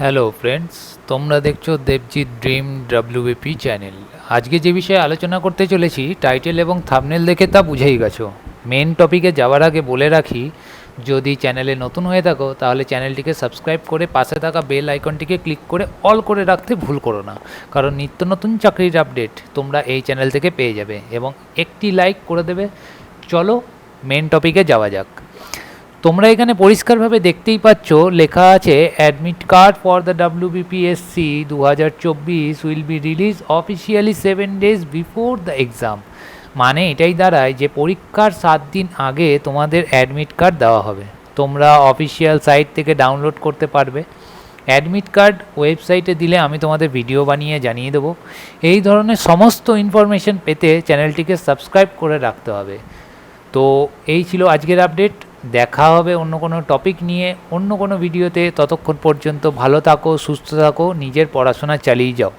Hello friends তোমরা দেখছ Debjit dream WBP channel আজকে যে বিষয়ে আলোচনা করতে চলেছি টাইটেল এবং থামনেল দেখে তা বুঝেই গেছো। মেন টপিকে যাওয়ার আগে বলে রাখি, যদি চ্যানেলে নতুন হয়ে থাকো, তাহলে চ্যানেলটিকে সাবস্ক্রাইব করে পাশে থাকা বেল আইকনটিকে ক্লিক করে অল করে রাখতে ভুল করো না। কারণ নিত্য নতুন চাকরির আপডেট তোমরা এই চ্যানেল থেকে পেয়ে যাবে এবং একটি লাইক করে দেবে। চলো মেন টপিকে যাওয়া যাক। তোমরা এখানে পরিষ্কারভাবে দেখতেই পাচ্ছ, লেখা আছে admit card for the WBPSC দু হাজার চব্বিশ will be release officially seven days before the exam মানে এটাই দাঁড়ায় যে পরীক্ষার সাত দিন আগে তোমাদের অ্যাডমিট কার্ড দেওয়া হবে। তোমরা অফিসিয়াল সাইট থেকে ডাউনলোড করতে পারবে। অ্যাডমিট কার্ড ওয়েবসাইটে দিলে আমি তোমাদের ভিডিও বানিয়ে জানিয়ে দেবো। এই ধরনের সমস্ত ইনফরমেশন পেতে চ্যানেলটিকে সাবস্ক্রাইব করে রাখতে হবে। তো এই ছিল আজকের আপডেট দেখা হবে অন্য কোনো টপিক নিয়ে, অন্য কোনো ভিডিওতে ততক্ষণ পর্যন্ত ভালো থাকো, সুস্থ থাকো, নিজের পড়াশোনা চালিয়ে যাও।